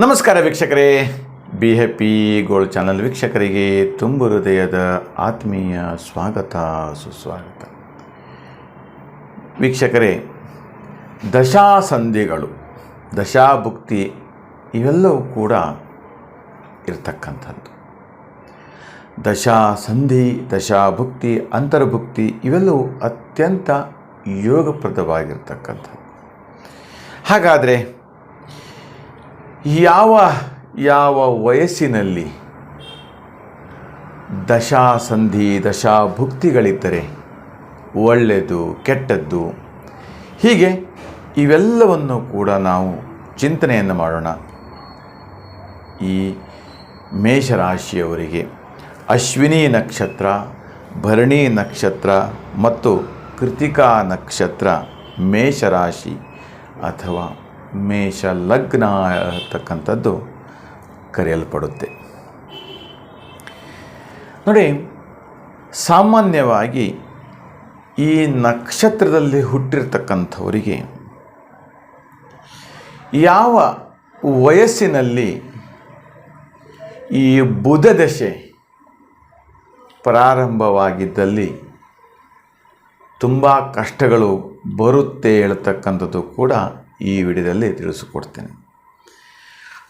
ನಮಸ್ಕಾರ ವೀಕ್ಷಕರೇ. Be happy gold channel ವೀಕ್ಷಕರಿಗೆ ತುಂಬು ಹೃದಯದ ಆತ್ಮೀಯ ಸ್ವಾಗತ, ಸುಸ್ವಾಗತ. ವೀಕ್ಷಕರೇ, ದಶಾಸಂಧಿಗಳು, ದಶಾಭುಕ್ತಿ ಇವೆಲ್ಲವೂ ಕೂಡ ಇರತಕ್ಕಂಥದ್ದು. ದಶಾಸಂಧಿ, ದಶಾಭುಕ್ತಿ, ಅಂತರ್ಭುಕ್ತಿ ಇವೆಲ್ಲವೂ ಅತ್ಯಂತ ಯೋಗಪ್ರದವಾಗಿರ್ತಕ್ಕಂಥದ್ದು. ಹಾಗಾದರೆ ಯಾವ ಯಾವ ವಯಸ್ಸಿನಲ್ಲಿ ದಶಾ ಸಂಧಿ ದಶಾ ಭುಕ್ತಿಗಳಿದ್ದರೆ ಒಳ್ಳೆಯದು, ಕೆಟ್ಟದ್ದು? ಹೀಗೆ ಇವೆಲ್ಲವನ್ನು ಕೂಡ ನಾವು ಚಿಂತನೆಯನ್ನು ಮಾಡೋಣ. ಈ ಮೇಷರಾಶಿಯವರಿಗೆ ಅಶ್ವಿನಿ ನಕ್ಷತ್ರ, ಭರಣಿ ನಕ್ಷತ್ರ ಮತ್ತು ಕೃತಿಕಾ ನಕ್ಷತ್ರ ಮೇಷರಾಶಿ ಅಥವಾ ಮೇಷ ಲಗ್ನ ಅಂತಕ್ಕಂಥದ್ದು ಕರೆಯಲ್ಪಡುತ್ತೆ. ನೋಡಿ, ಸಾಮಾನ್ಯವಾಗಿ ಈ ನಕ್ಷತ್ರದಲ್ಲಿ ಹುಟ್ಟಿರ್ತಕ್ಕಂಥವರಿಗೆ ಯಾವ ವಯಸ್ಸಿನಲ್ಲಿ ಈ ಬುಧ ದಶೆ ಪ್ರಾರಂಭವಾಗಿದ್ದಲ್ಲಿ ತುಂಬ ಕಷ್ಟಗಳು ಬರುತ್ತೆ ಹೇಳ್ತಕ್ಕಂಥದ್ದು ಕೂಡ ಈ ವಿಡಿಯೋದಲ್ಲಿ ತಿಳಿಸಿಕೊಡ್ತೇನೆ.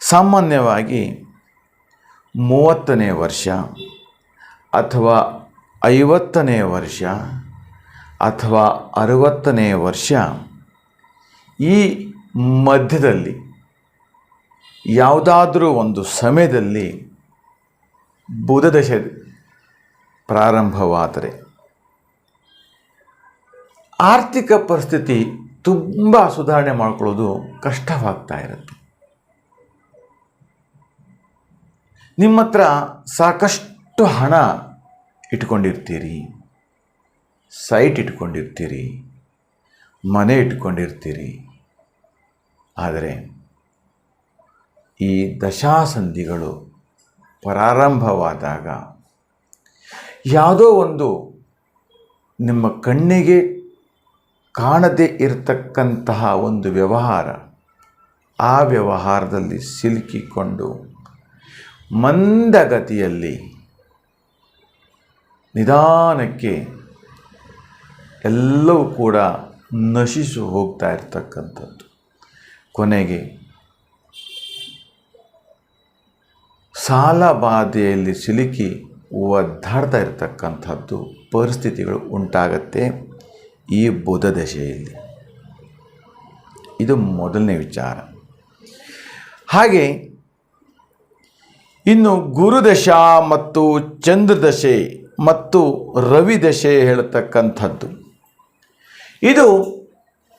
ಸಾಮಾನ್ಯವಾಗಿ ಮೂವತ್ತನೇ ವರ್ಷ ಅಥವಾ ಐವತ್ತನೇ ವರ್ಷ ಅಥವಾ ಅರುವತ್ತನೇ ವರ್ಷ ಈ ಮಧ್ಯದಲ್ಲಿ ಯಾವುದಾದ್ರೂ ಒಂದು ಸಮಯದಲ್ಲಿ ಬುಧದಶೆ ಪ್ರಾರಂಭವಾದರೆ ಆರ್ಥಿಕ ಪರಿಸ್ಥಿತಿ ತುಂಬ ಸುಧಾರಣೆ ಮಾಡ್ಕೊಳ್ಳೋದು ಕಷ್ಟವಾಗ್ತಾ ಇರುತ್ತೆ. ನಿಮ್ಮ ಹತ್ರ ಸಾಕಷ್ಟು ಹಣ ಇಟ್ಕೊಂಡಿರ್ತೀರಿ ಸೈಟ್ ಇಟ್ಕೊಂಡಿರ್ತೀರಿ, ಮನೆ ಇಟ್ಕೊಂಡಿರ್ತೀರಿ. ಆದರೆ ಈ ದಶಾಸಂಧಿಗಳು ಪ್ರಾರಂಭವಾದಾಗ ಯಾವುದೋ ಒಂದು ನಿಮ್ಮ ಕಣ್ಣಿಗೆ ಕಾಣದೇ ಇರತಕ್ಕಂತಹ ಒಂದು ವ್ಯವಹಾರ ಆ ವ್ಯವಹಾರದಲ್ಲಿ ಸಿಲುಕಿಕೊಂಡು ಮಂದಗತಿಯಲ್ಲಿ ನಿಧಾನಕ್ಕೆ ಎಲ್ಲವೂ ಕೂಡ ನಶಿಸು ಹೋಗ್ತಾ ಇರ್ತಕ್ಕಂಥದ್ದು. ಕೊನೆಗೆ ಸಾಲ ಬಾಧೆಯಲ್ಲಿ ಸಿಲುಕಿ ಒದ್ದಾಡ್ತಾ ಇರತಕ್ಕಂಥದ್ದು ಪರಿಸ್ಥಿತಿಗಳು ಉಂಟಾಗತ್ತೆ. ಈ ಬುಧ ದಶೆಯಲ್ಲಿ. ಇದು ಮೊದಲನೇ ವಿಚಾರ. ಹಾಗೆ ಇನ್ನು ಗುರುದಶ ಮತ್ತು ಚಂದ್ರದಶೆ ಮತ್ತು ರವಿ ದಶೆ ಹೇಳ್ತಕ್ಕಂಥದ್ದು. ಇದು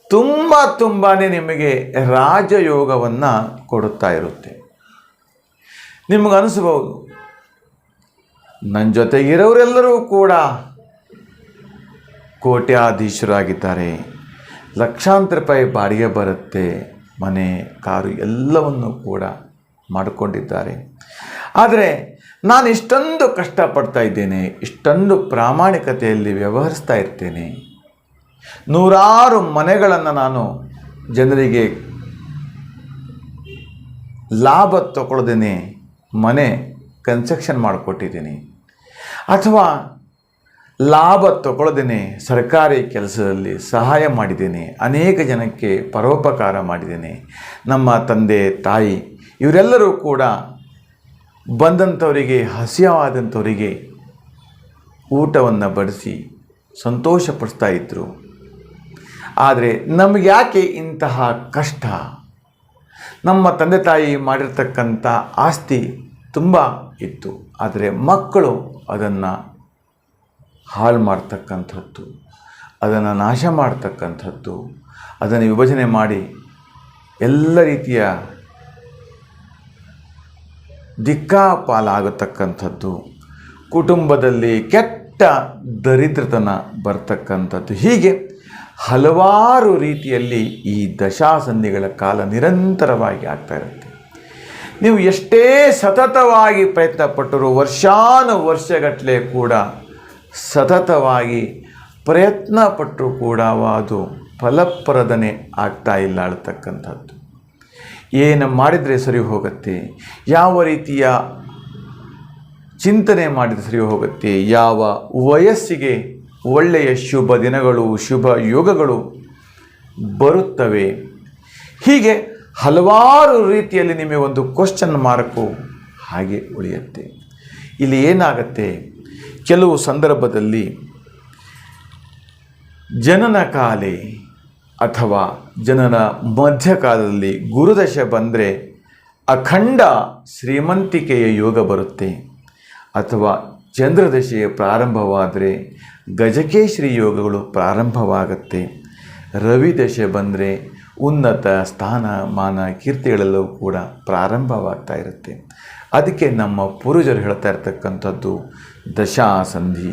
ತುಂಬ ತುಂಬಾ ನಿಮಗೆ ರಾಜಯೋಗವನ್ನು ಕೊಡುತ್ತಾ ಇರುತ್ತೆ. ನಿಮಗನಿಸ್ಬೋದು ನನ್ನ ಜೊತೆಗಿರೋರೆಲ್ಲರೂ ಕೂಡ ಕೋಟ್ಯಾಧೀಶರಾಗಿದ್ದಾರೆ. ಲಕ್ಷಾಂತರ ರೂಪಾಯಿ ಬಾಡಿಗೆ ಬರುತ್ತೆ. ಮನೆ, ಕಾರು ಎಲ್ಲವನ್ನು ಕೂಡ ಮಾಡಿಕೊಂಡಿದ್ದಾರೆ. ಆದರೆ ನಾನು ಇಷ್ಟೊಂದು ಕಷ್ಟಪಡ್ತಾ ಇದ್ದೇನೆ, ಇಷ್ಟೊಂದು ಪ್ರಾಮಾಣಿಕತೆಯಲ್ಲಿ ವ್ಯವಹರಿಸ್ತಾ ಇರ್ತೇನೆ. ನೂರಾರು ಮನೆಗಳನ್ನು ನಾನು ಜನರಿಗೆ ಲಾಭ ತಗೊಳ್ದೇನೆ, ಮನೆ ಕನ್ಸ್ಟ್ರಕ್ಷನ್ ಮಾಡಿಕೊಟ್ಟಿದ್ದೀನಿ. ಅಥವಾ ಲಾಭ ತಗೊಳ್ಳದೇನೆ, ಸರ್ಕಾರಿ ಕೆಲಸದಲ್ಲಿ ಸಹಾಯ ಮಾಡಿದ್ದೇನೆ, ಅನೇಕ ಜನಕ್ಕೆ ಪರೋಪಕಾರ ಮಾಡಿದ್ದೇನೆ. ನಮ್ಮ ತಂದೆ, ತಾಯಿ, ಇವರೆಲ್ಲರೂ ಕೂಡ ಬಂದಂಥವರಿಗೆ, ಹಸಿಯವಾದಂಥವರಿಗೆ ಊಟವನ್ನು ಬಡಿಸಿ ಸಂತೋಷಪಡಿಸ್ತಾ ಇದ್ದರು ಆದರೆ ನಮಗ್ಯಾಕೆ ಇಂತಹ ಕಷ್ಟ? ನಮ್ಮ ತಂದೆ, ತಾಯಿ ಮಾಡಿರ್ತಕ್ಕಂಥ ಆಸ್ತಿ ತುಂಬ ಇತ್ತು. ಆದರೆ ಮಕ್ಕಳು ಅದನ್ನು ಹಾಳು ಮಾಡ್ತಕ್ಕಂಥದ್ದು, ಅದನ್ನು ನಾಶ ಮಾಡ್ತಕ್ಕಂಥದ್ದು, ಅದನ್ನು ವಿಭಜನೆ ಮಾಡಿ ಎಲ್ಲ ರೀತಿಯ ದಿಕ್ಕಾಪಾಲಾಗತಕ್ಕಂಥದ್ದು, ಕುಟುಂಬದಲ್ಲಿ ಕೆಟ್ಟ ದರಿದ್ರತನ ಬರ್ತಕ್ಕಂಥದ್ದು. ಹೀಗೆ ಹಲವಾರು ರೀತಿಯಲ್ಲಿ ಈ ದಶಾಸಂಧಿಗಳ ಕಾಲ ನಿರಂತರವಾಗಿ ಆಗ್ತಾ ಇರುತ್ತೆ. ನೀವು ಎಷ್ಟೇ ಸತತವಾಗಿ ಪ್ರಯತ್ನ ಪಟ್ಟರೂ ವರ್ಷಾನು ವರ್ಷಗಟ್ಟಲೆ ಕೂಡ ಸತತವಾಗಿ ಪ್ರಯತ್ನ ಪಟ್ಟರೂ ಕೂಡ ಅದು ಫಲಪ್ರದನೆ ಆಗ್ತಾ ಇಲ್ಲ ಅಳ್ತಕ್ಕಂಥದ್ದು ಏನು ಮಾಡಿದರೆ ಸರಿ ಹೋಗುತ್ತೆ? ಯಾವ ರೀತಿಯ ಚಿಂತನೆ ಮಾಡಿದರೆ ಸರಿ ಹೋಗುತ್ತೆ? ಯಾವ ವಯಸ್ಸಿಗೆ ಒಳ್ಳೆಯ ಶುಭ ದಿನಗಳು, ಶುಭ ಯೋಗಗಳು ಬರುತ್ತವೆ? ಹೀಗೆ ಹಲವಾರು ರೀತಿಯಲ್ಲಿ ನಿಮಗೆ ಒಂದು ಕ್ವಶನ್ ಮಾರ್ಕು ಹಾಗೆ ಉಳಿಯುತ್ತೆ. ಇಲ್ಲಿ ಏನಾಗತ್ತೆ? ಕೆಲವು ಸಂದರ್ಭದಲ್ಲಿ ಜನನ ಕಾಲೆ ಅಥವಾ ಜನನ ಮಧ್ಯಕಾಲದಲ್ಲಿ ಗುರುದಶೆ ಬಂದರೆ ಅಖಂಡ ಶ್ರೀಮಂತಿಕೆಯ ಯೋಗ ಬರುತ್ತೆ. ಅಥವಾ ಚಂದ್ರದಶೆಯ ಪ್ರಾರಂಭವಾದರೆ ಗಜಕೇಶ್ರಿ ಯೋಗಗಳು ಪ್ರಾರಂಭವಾಗುತ್ತೆ. ರವಿ ದಶೆ ಬಂದರೆ ಉನ್ನತ ಸ್ಥಾನ ಮಾನ ಕೀರ್ತಿಗಳೆಲ್ಲವೂ ಕೂಡ ಪ್ರಾರಂಭವಾಗ್ತಾ ಇರುತ್ತೆ. ಅದಕ್ಕೆ ನಮ್ಮ ಪೂರ್ವಜರು ಹೇಳ್ತಾ ಇರ್ತಕ್ಕಂಥದ್ದು ದಶಾ ಸಂಧಿ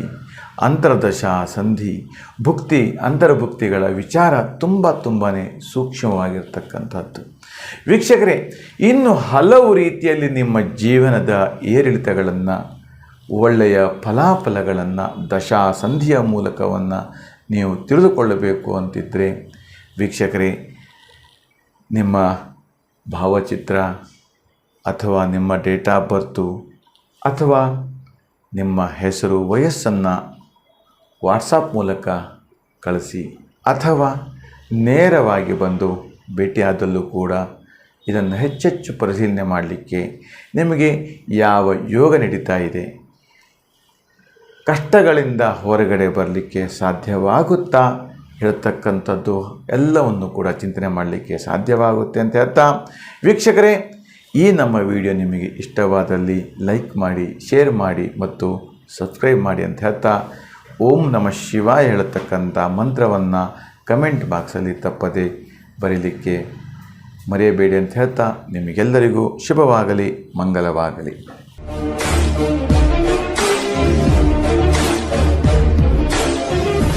ಅಂತರ್ದಶಾ ಸಂಧಿ ಭುಕ್ತಿ, ಅಂತರ್ಭುಕ್ತಿಗಳ ವಿಚಾರ ತುಂಬ ತುಂಬಾ ಸೂಕ್ಷ್ಮವಾಗಿರ್ತಕ್ಕಂಥದ್ದು. ವೀಕ್ಷಕರೇ, ಇನ್ನು ಹಲವು ರೀತಿಯಲ್ಲಿ ನಿಮ್ಮ ಜೀವನದ ಏರಿಳಿತಗಳನ್ನು, ಒಳ್ಳೆಯ ಫಲಾಫಲಗಳನ್ನು ದಶಾ ಸಂಧಿಯ ಮೂಲಕವನ್ನು ನೀವು ತಿಳಿದುಕೊಳ್ಳಬೇಕು ಅಂತಿದ್ದರೆ ವೀಕ್ಷಕರೇ, ನಿಮ್ಮ ಭಾವಚಿತ್ರ ಅಥವಾ ನಿಮ್ಮ ಡೇಟ್ ಆಫ್ ಬರ್ತು ಅಥವಾ ನಿಮ್ಮ ಹೆಸರು, ವಯಸ್ಸನ್ನು ವಾಟ್ಸಪ್ ಮೂಲಕ ಕಳಿಸಿ ಅಥವಾ ನೇರವಾಗಿ ಬಂದು ಭೇಟಿಯಾದಲ್ಲೂ ಕೂಡ ಇದನ್ನು ಹೆಚ್ಚೆಚ್ಚು ಪರಿಶೀಲನೆ ಮಾಡಲಿಕ್ಕೆ ನಿಮಗೆ ಯಾವ ಯೋಗ ನಡೀತಾ ಇದೆ, ಕಷ್ಟಗಳಿಂದ ಹೊರಗಡೆ ಬರಲಿಕ್ಕೆ ಸಾಧ್ಯವಾಗುತ್ತಾ ಹೇಳ್ತಕ್ಕಂಥದ್ದು ಎಲ್ಲವನ್ನು ಕೂಡ ಚಿಂತನೆ ಮಾಡಲಿಕ್ಕೆ ಸಾಧ್ಯವಾಗುತ್ತೆ ಅಂತ ಹೇಳ್ತಾ. ವೀಕ್ಷಕರೇ ಈ ನಮ್ಮ ವಿಡಿಯೋ ನಿಮಗೆ ಇಷ್ಟವಾದಲ್ಲಿ ಲೈಕ್ ಮಾಡಿ, ಶೇರ್ ಮಾಡಿ ಮತ್ತು ಸಬ್ಸ್ಕ್ರೈಬ್ ಮಾಡಿ ಅಂತ ಹೇಳ್ತಾ ಓಂ ನಮ ಶಿವಾಯ ಹೇಳತಕ್ಕಂಥ ಮಂತ್ರವನ್ನು ಕಮೆಂಟ್ ಬಾಕ್ಸಲ್ಲಿ ತಪ್ಪದೆ ಬರೀಲಿಕ್ಕೆ ಮರೆಯಬೇಡಿ ಅಂತ ಹೇಳ್ತಾ ನಿಮಗೆಲ್ಲರಿಗೂ ಶುಭವಾಗಲಿ ಮಂಗಲವಾಗಲಿ